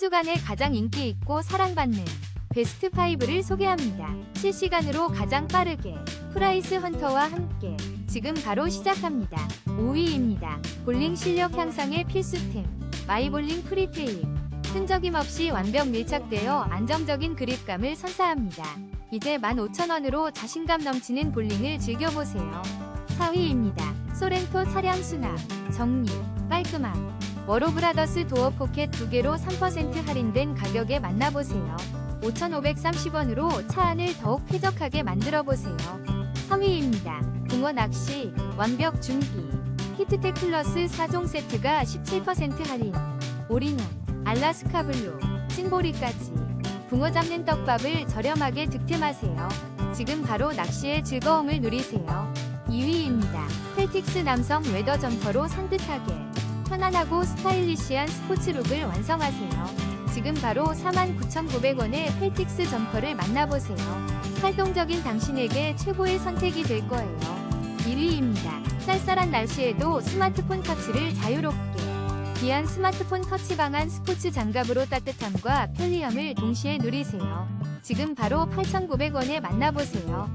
주간에 가장 인기 있고 사랑받는 베스트 5를 소개합니다. 실시간으로 가장 빠르게 프라이스 헌터와 함께 지금 바로 시작합니다. 5위입니다. 볼링 실력 향상의 필수템 마이볼링 프리테일 흔적임 없이 완벽 밀착되어 안정적인 그립감을 선사합니다. 이제 15,000원으로 자신감 넘치는 볼링을 즐겨보세요. 4위입니다. 소렌토 차량 수납, 정리, 깔끔함. 워로브라더스 도어 포켓 2개로 3% 할인된 가격에 만나보세요. 5,530원으로 차 안을 더욱 쾌적하게 만들어보세요. 3위입니다. 붕어 낚시, 완벽 준비. 히트텍 플러스 4종 세트가 17% 할인. 올인원, 알라스카 블루, 찐보리까지. 붕어 잡는 떡밥을 저렴하게 득템하세요. 지금 바로 낚시의 즐거움을 누리세요. 2위입니다. 펠틱스 남성 웨더 점퍼로 산뜻하게 편안하고 스타일리시한 스포츠룩을 완성하세요. 지금 바로 49,900원의 펠틱스 점퍼를 만나보세요. 활동적인 당신에게 최고의 선택이 될 거예요. 1위입니다. 쌀쌀한 날씨에도 스마트폰 터치를 자유롭게 귀한 스마트폰 터치 방안 스포츠 장갑으로 따뜻함과 편리함을 동시에 누리세요. 지금 바로 8,900원에 만나보세요.